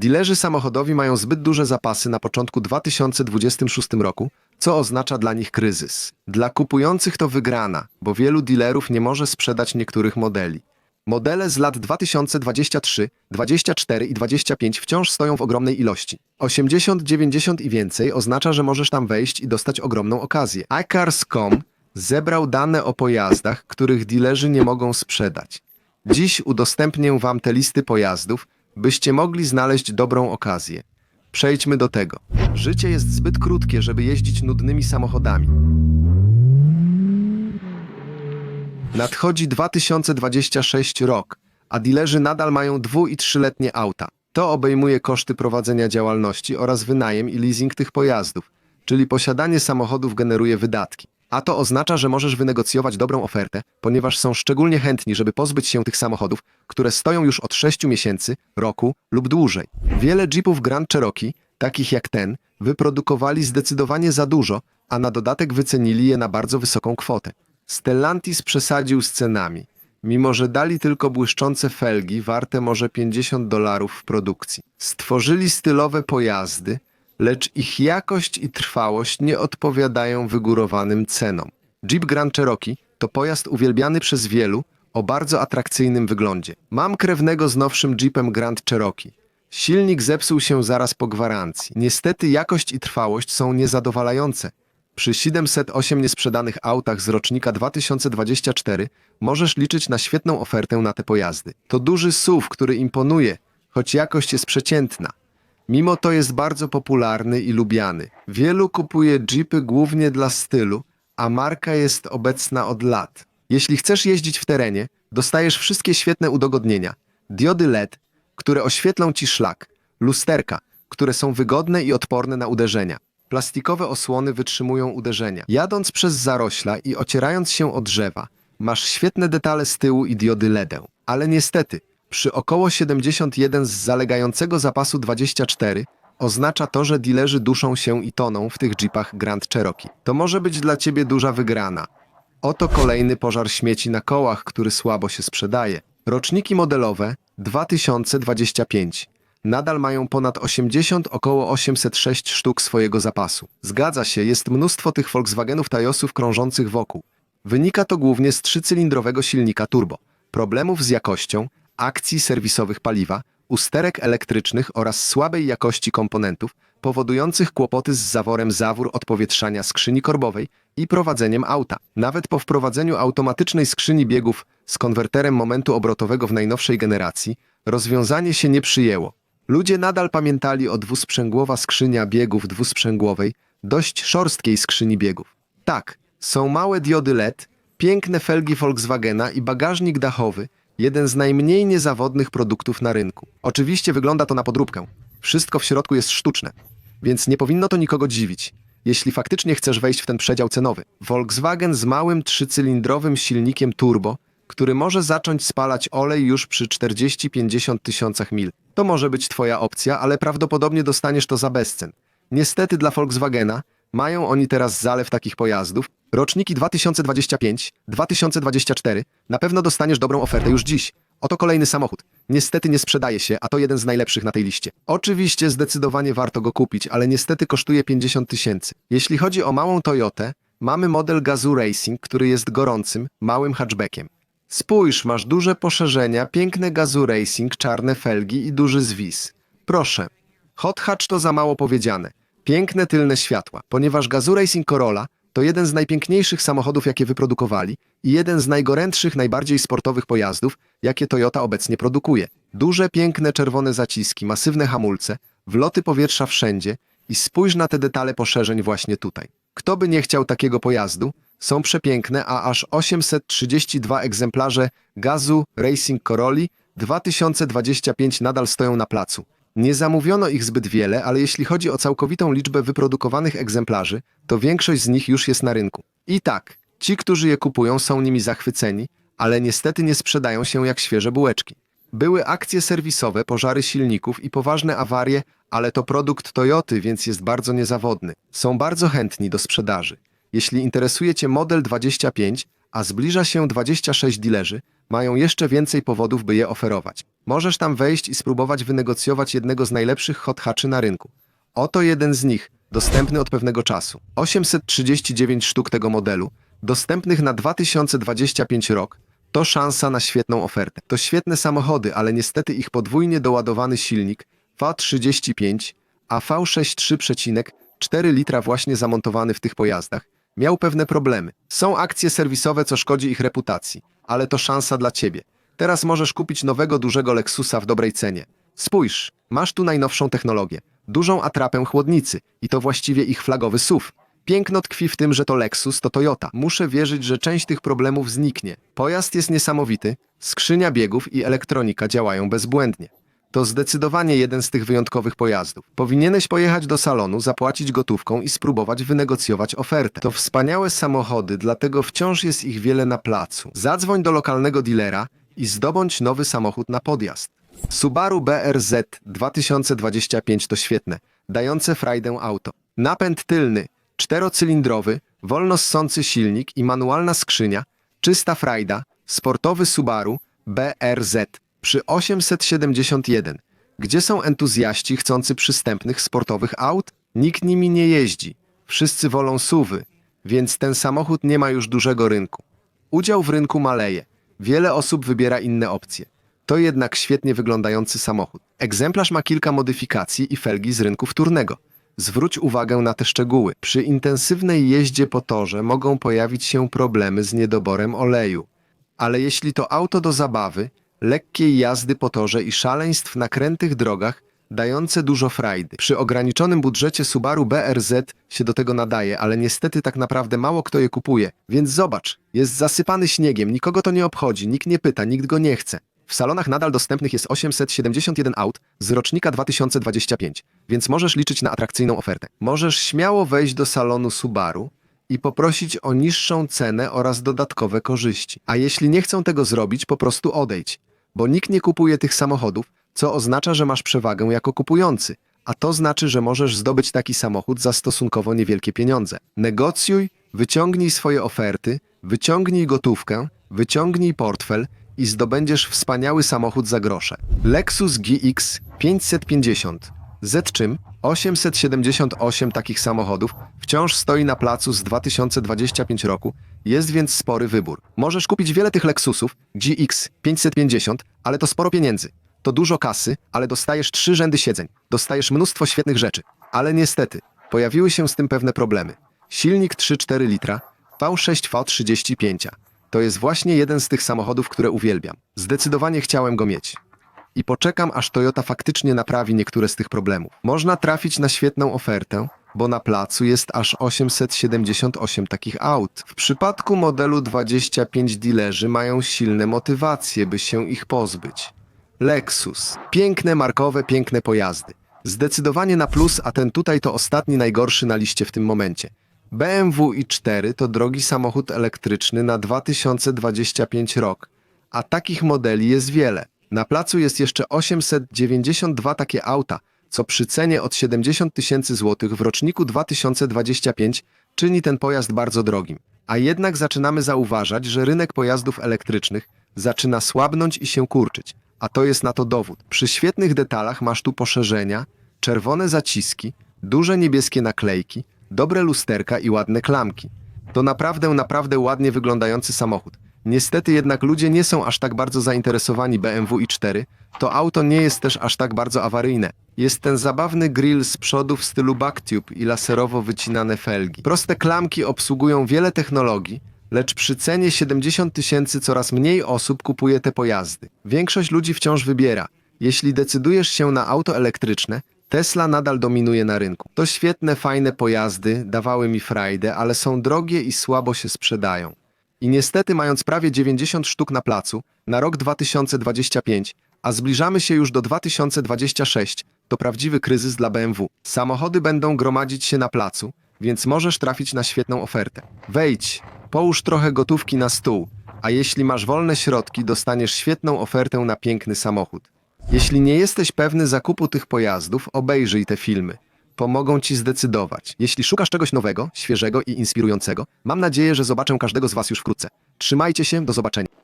Dilerzy samochodowi mają zbyt duże zapasy na początku 2026 roku, co oznacza dla nich kryzys. Dla kupujących to wygrana, bo wielu dealerów nie może sprzedać niektórych modeli. Modele z lat 2023, 24 i 25 wciąż stoją w ogromnej ilości. 80, 90 i więcej oznacza, że możesz tam wejść i dostać ogromną okazję. iCars.com zebrał dane o pojazdach, których dealerzy nie mogą sprzedać. Dziś udostępnię Wam te listy pojazdów, byście mogli znaleźć dobrą okazję. Przejdźmy do tego. Życie jest zbyt krótkie, żeby jeździć nudnymi samochodami. Nadchodzi 2026 rok, a dilerzy nadal mają dwu- i trzyletnie auta. To obejmuje koszty prowadzenia działalności oraz wynajem i leasing tych pojazdów, czyli posiadanie samochodów generuje wydatki. A to oznacza, że możesz wynegocjować dobrą ofertę, ponieważ są szczególnie chętni, żeby pozbyć się tych samochodów, które stoją już od 6 miesięcy, roku lub dłużej. Wiele Jeepów Grand Cherokee, takich jak ten, wyprodukowali zdecydowanie za dużo, a na dodatek wycenili je na bardzo wysoką kwotę. Stellantis przesadził z cenami. Mimo, że dali tylko błyszczące felgi, warte może 50 dolarów w produkcji. Stworzyli stylowe pojazdy, lecz ich jakość i trwałość nie odpowiadają wygórowanym cenom. Jeep Grand Cherokee to pojazd uwielbiany przez wielu o bardzo atrakcyjnym wyglądzie. Mam krewnego z nowszym Jeepem Grand Cherokee. Silnik zepsuł się zaraz po gwarancji. Niestety jakość i trwałość są niezadowalające. Przy 708 niesprzedanych autach z rocznika 2024 możesz liczyć na świetną ofertę na te pojazdy. To duży SUV, który imponuje, choć jakość jest przeciętna. Mimo to jest bardzo popularny i lubiany. Wielu kupuje Jeepy głównie dla stylu, a marka jest obecna od lat. Jeśli chcesz jeździć w terenie, dostajesz wszystkie świetne udogodnienia. Diody LED, które oświetlą ci szlak, lusterka, które są wygodne i odporne na uderzenia. Plastikowe osłony wytrzymują uderzenia. Jadąc przez zarośla i ocierając się o drzewa, masz świetne detale z tyłu i diody LEDę. Ale niestety, przy około 71 z zalegającego zapasu 24 oznacza to, że dilerzy duszą się i toną w tych jeepach Grand Cherokee. To może być dla ciebie duża wygrana. Oto kolejny pożar śmieci na kołach, który słabo się sprzedaje. Roczniki modelowe 2025 nadal mają ponad 80, około 806 sztuk swojego zapasu. Zgadza się, jest mnóstwo tych Volkswagenów Tajosów krążących wokół. Wynika to głównie z trzycylindrowego silnika turbo, problemów z jakością, akcji serwisowych paliwa, usterek elektrycznych oraz słabej jakości komponentów, powodujących kłopoty z zaworem zawór odpowietrzania skrzyni korbowej i prowadzeniem auta. Nawet po wprowadzeniu automatycznej skrzyni biegów z konwerterem momentu obrotowego w najnowszej generacji, rozwiązanie się nie przyjęło. Ludzie nadal pamiętali o dwusprzęgłowa skrzynia biegów dwusprzęgłowej, dość szorstkiej skrzyni biegów. Tak, są małe diody LED, piękne felgi Volkswagena i bagażnik dachowy, jeden z najmniej niezawodnych produktów na rynku. Oczywiście wygląda to na podróbkę. Wszystko w środku jest sztuczne, więc nie powinno to nikogo dziwić. Jeśli faktycznie chcesz wejść w ten przedział cenowy. Volkswagen z małym trzycylindrowym silnikiem turbo, który może zacząć spalać olej już przy 40-50 tysiącach mil. To może być twoja opcja, ale prawdopodobnie dostaniesz to za bezcen. Niestety dla Volkswagena mają oni teraz zalew takich pojazdów. Roczniki 2025, 2024 na pewno dostaniesz dobrą ofertę już dziś. Oto kolejny samochód. Niestety nie sprzedaje się, a to jeden z najlepszych na tej liście. Oczywiście zdecydowanie warto go kupić, ale niestety kosztuje 50 tysięcy. Jeśli chodzi o małą Toyotę, mamy model Gazoo Racing, który jest gorącym, małym hatchbackiem. Spójrz, masz duże poszerzenia, piękne Gazoo Racing, czarne felgi i duży zwis. Proszę. Hot hatch to za mało powiedziane. Piękne tylne światła, ponieważ Gazoo Racing Corolla to jeden z najpiękniejszych samochodów, jakie wyprodukowali i jeden z najgorętszych, najbardziej sportowych pojazdów, jakie Toyota obecnie produkuje. Duże, piękne czerwone zaciski, masywne hamulce, wloty powietrza wszędzie i spójrz na te detale poszerzeń właśnie tutaj. Kto by nie chciał takiego pojazdu? Są przepiękne, a aż 832 egzemplarze gazu Racing Corolli 2025 nadal stoją na placu. Nie zamówiono ich zbyt wiele, ale jeśli chodzi o całkowitą liczbę wyprodukowanych egzemplarzy, to większość z nich już jest na rynku. I tak, ci, którzy je kupują, są nimi zachwyceni, ale niestety nie sprzedają się jak świeże bułeczki. Były akcje serwisowe, pożary silników i poważne awarie, ale to produkt Toyoty, więc jest bardzo niezawodny. Są bardzo chętni do sprzedaży. Jeśli interesuje Cię model 25, a zbliża się 26 dilerzy, mają jeszcze więcej powodów, by je oferować. Możesz tam wejść i spróbować wynegocjować jednego z najlepszych hot hatchy na rynku. Oto jeden z nich, dostępny od pewnego czasu. 839 sztuk tego modelu, dostępnych na 2025 rok, to szansa na świetną ofertę. To świetne samochody, ale niestety ich podwójnie doładowany silnik V35, a V6 3,4 litra właśnie zamontowany w tych pojazdach miał pewne problemy. Są akcje serwisowe, co szkodzi ich reputacji, ale to szansa dla ciebie. Teraz możesz kupić nowego dużego Lexusa w dobrej cenie. Spójrz, masz tu najnowszą technologię, dużą atrapę chłodnicy i to właściwie ich flagowy SUV. Piękno tkwi w tym, że to Lexus, to Toyota. Muszę wierzyć, że część tych problemów zniknie. Pojazd jest niesamowity, skrzynia biegów i elektronika działają bezbłędnie. To zdecydowanie jeden z tych wyjątkowych pojazdów. Powinieneś pojechać do salonu, zapłacić gotówką i spróbować wynegocjować ofertę. To wspaniałe samochody, dlatego wciąż jest ich wiele na placu. Zadzwoń do lokalnego dealera i zdobądź nowy samochód na podjazd. Subaru BRZ 2025 to świetne, dające frajdę auto. Napęd tylny, czterocylindrowy, wolno ssący silnik i manualna skrzynia, czysta frajda, sportowy Subaru BRZ przy 871. Gdzie są entuzjaści chcący przystępnych sportowych aut? Nikt nimi nie jeździ. Wszyscy wolą suwy, więc ten samochód nie ma już dużego rynku. Udział w rynku maleje. Wiele osób wybiera inne opcje. To jednak świetnie wyglądający samochód. Egzemplarz ma kilka modyfikacji i felgi z rynku wtórnego. Zwróć uwagę na te szczegóły. Przy intensywnej jeździe po torze mogą pojawić się problemy z niedoborem oleju. Ale jeśli to auto do zabawy, lekkiej jazdy po torze i szaleństw na krętych drogach, dające dużo frajdy. Przy ograniczonym budżecie Subaru BRZ się do tego nadaje, ale niestety tak naprawdę mało kto je kupuje. Więc zobacz, jest zasypany śniegiem, nikogo to nie obchodzi, nikt nie pyta, nikt go nie chce. W salonach nadal dostępnych jest 871 aut z rocznika 2025, więc możesz liczyć na atrakcyjną ofertę. Możesz śmiało wejść do salonu Subaru i poprosić o niższą cenę oraz dodatkowe korzyści. A jeśli nie chcą tego zrobić, po prostu odejdź, bo nikt nie kupuje tych samochodów, co oznacza, że masz przewagę jako kupujący, a to znaczy, że możesz zdobyć taki samochód za stosunkowo niewielkie pieniądze. Negocjuj, wyciągnij swoje oferty, wyciągnij gotówkę, wyciągnij portfel i zdobędziesz wspaniały samochód za grosze. Lexus GX 550 z czym 878 takich samochodów wciąż stoi na placu z 2025 roku, jest więc spory wybór. Możesz kupić wiele tych Lexusów GX 550, ale to sporo pieniędzy. To dużo kasy, ale dostajesz trzy rzędy siedzeń. Dostajesz mnóstwo świetnych rzeczy. Ale niestety, pojawiły się z tym pewne problemy. Silnik 3,4 litra, V6 V35. To jest właśnie jeden z tych samochodów, które uwielbiam. Zdecydowanie chciałem go mieć i poczekam, aż Toyota faktycznie naprawi niektóre z tych problemów. Można trafić na świetną ofertę, bo na placu jest aż 878 takich aut. W przypadku modelu 25 dealerzy mają silne motywacje, by się ich pozbyć. Lexus. Piękne, markowe, piękne pojazdy. Zdecydowanie na plus, a ten tutaj to ostatni najgorszy na liście w tym momencie. BMW i4 to drogi samochód elektryczny na 2025 rok, a takich modeli jest wiele. Na placu jest jeszcze 892 takie auta, co przy cenie od 70 tysięcy złotych w roczniku 2025 czyni ten pojazd bardzo drogim. A jednak zaczynamy zauważać, że rynek pojazdów elektrycznych zaczyna słabnąć i się kurczyć. A to jest na to dowód. Przy świetnych detalach masz tu poszerzenia, czerwone zaciski, duże niebieskie naklejki, dobre lusterka i ładne klamki. To naprawdę, naprawdę ładnie wyglądający samochód. Niestety jednak ludzie nie są aż tak bardzo zainteresowani BMW i4. To auto nie jest też aż tak bardzo awaryjne. Jest ten zabawny grill z przodu w stylu backtube i laserowo wycinane felgi. Proste klamki obsługują wiele technologii, lecz przy cenie 70 tysięcy coraz mniej osób kupuje te pojazdy. Większość ludzi wciąż wybiera. Jeśli decydujesz się na auto elektryczne, Tesla nadal dominuje na rynku. To świetne, fajne pojazdy, dawały mi frajdę, ale są drogie i słabo się sprzedają. I niestety, mając prawie 90 sztuk na placu, na rok 2025, a zbliżamy się już do 2026, to prawdziwy kryzys dla BMW. Samochody będą gromadzić się na placu, więc możesz trafić na świetną ofertę. Wejdź, połóż trochę gotówki na stół, a jeśli masz wolne środki, dostaniesz świetną ofertę na piękny samochód. Jeśli nie jesteś pewny zakupu tych pojazdów, obejrzyj te filmy. Pomogą ci zdecydować. Jeśli szukasz czegoś nowego, świeżego i inspirującego, mam nadzieję, że zobaczę każdego z Was już wkrótce. Trzymajcie się, do zobaczenia.